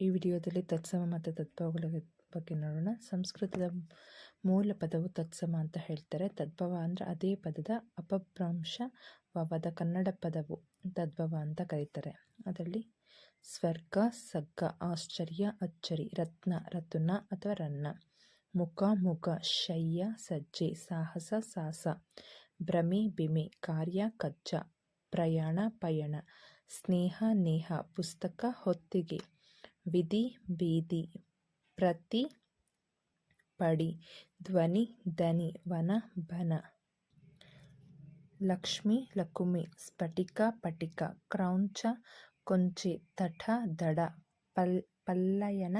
ಈ ವಿಡಿಯೋದಲ್ಲಿ ತತ್ಸಮ ಮತ್ತು ತದ್ಭವಗಳ ಬಗ್ಗೆ ನೋಡೋಣ. ಸಂಸ್ಕೃತದ ಮೂಲ ಪದವು ತತ್ಸಮ ಅಂತ ಹೇಳ್ತಾರೆ. ತದ್ಭವ ಅಂದರೆ ಅದೇ ಪದದ ಅಪಭ್ರಂಶವಾದ ಕನ್ನಡ ಪದವು ತದ್ಭವ ಅಂತ ಕರೀತಾರೆ. ಅದರಲ್ಲಿ ಸ್ವರ್ಗ, ಸಗ್ಗ, ಆಶ್ಚರ್ಯ, ಅಚ್ಚರಿ, ರತ್ನ, ರತುನ ಅಥವಾ ರನ್ನ. ಮುಖ ಮುಖ, ಶಯ್ಯ, ಸಜ್ಜೆ, ಸಾಹಸ ಸಾಹಸ ಭ್ರಮೆ ಬಿಮೆ ಕಾರ್ಯ, ಕಜ್ಜ. ಪ್ರಯಾಣ, ಪಯಣ. ಸ್ನೇಹ, ನೇಹ, ಪುಸ್ತಕ, ಹೊತ್ತಿಗೆ. ವಿಧಿ ಬೀದಿ ಪ್ರತಿ ಪಡಿ ಧ್ವನಿ ದನಿ ವನ ಬನ. ಲಕ್ಷ್ಮಿ ಲಕುಮಿ ಸ್ಫಟಿಕ ಪಟಿಕ ಕ್ರೌಂಚ ಕೊಂಚಿ ತಠ ದಡ ಪಲ್ ಪಲ್ಲಯನ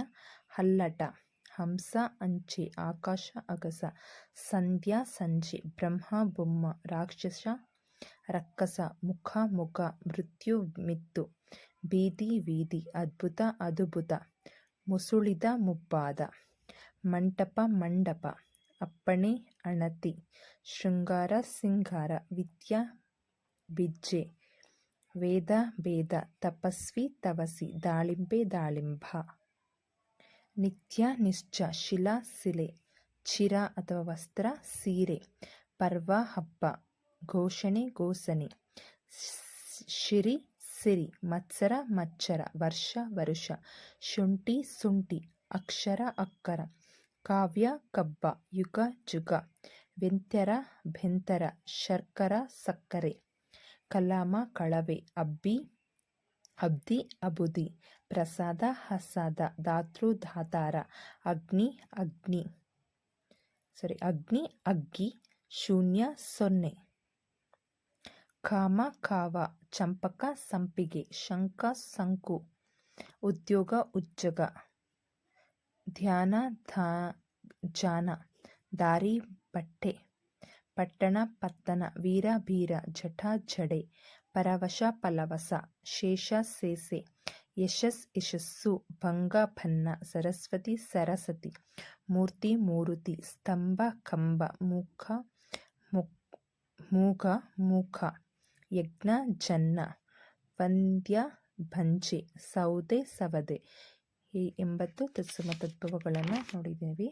ಹಲ್ಲಟ ಹಂಸ ಅಂಚಿ ಆಕಾಶ ಅಗಸ ಸಂಧ್ಯಾ ಸಂಜಿ ಬ್ರಹ್ಮ ಬೊಮ್ಮ ರಾಕ್ಷಸ ರಕ್ಕಸ ಮುಖ ಮುಖ ಮೃತ್ಯು ಮಿತ್ತು ಬೀದಿ ವೀದಿ, ಅದ್ಭುತ ಅದುಭುತ, ಮುಸುಳಿದ ಮುಬ್ಬಾದ ಮಂಟಪ ಮಂಡಪ, ಅಪ್ಪಣೆ ಅಣತಿ, ಶೃಂಗಾರ ಸಿಂಗಾರ, ವಿದ್ಯಾ ಬಿಜ್ಜೆ, ವೇದ ಭೇದ, ತಪಸ್ವಿ ತವಸಿ, ದಾಳಿಂಬೆ ದಾಳಿಂಬ ನಿತ್ಯ ನಿಶ್ಚ, ಶಿಲಾ ಶಿಲೆ, ಚಿರ ಅಥವಾ ವಸ್ತ್ರ ಸೀರೆ, ಪರ್ವ ಹಬ್ಬ, ಘೋಷಣೆ ಗೋಸನೆ ಶಿರಿ ಸಿರಿ, ಮತ್ಸರ, ಮಚ್ಚರ, ವರ್ಷ, ವರುಷ, ಶುಂಠಿ, ಸುಂಠಿ, ಅಕ್ಷರ, ಅಕ್ಕರ, ಕಾವ್ಯ, ಕಬ್ಬ, ಯುಗ, ಜುಗ ವ್ಯಂತ್ಯರ ಬೆಂತರ ಶರ್ಕರ, ಸಕ್ಕರೆ, ಕಲಾಮ, ಕಳವೆ, ಅಬ್ಬಿ, ಅಬ್ದಿ, ಅಬುದಿ, ಪ್ರಸಾದ, ಹಸಾದ, ಧಾತೃ, ಧಾತಾರ, ಅಗ್ನಿ ಅಗ್ನಿ ಸಾರಿ ಅಗ್ನಿ, ಅಗ್ಗಿ, ಶೂನ್ಯ, ಸೊನ್ನೆ. ಕಾಮ ಕಾವ ಚಂಪಕ ಸಂಪಿಗೆ ಶಂಕ ಸಂಕು, ಉದ್ಯೋಗ ಉಜ್ಜಗ, ಧ್ಯಾನ ಧಾ, ಜಾನ, ದಾರಿ ಬಟ್ಟೆ ಪಟ್ಟಣ ಪತ್ತನ, ವೀರ ಬೀರ ಜಠ ಜಡೆ ಪರವಶ ಪಲವಸ ಶೇಷ ಸೇಸೆ, ಯಶಸ್ ಯಶಸ್ಸು, ಭಂಗ ಭನ್ನ, ಸರಸ್ವತಿ ಸರಸತಿ ಮೂರ್ತಿ ಮೂರುತಿ, ಸ್ತಂಭ ಕಂಬ ಮುಖ ಮೂಗ ಮುಖ ಯಜ್ಞ ಜನ್ನ ವಂದ್ಯ ಭಂಜಿ ಸೌದೆ ಸವದೆ ಈ ಎಂಬತ್ತು ತತ್ಸಮ ತತ್ವಗಳನ್ನು ನೋಡಿದ್ದೀವಿ.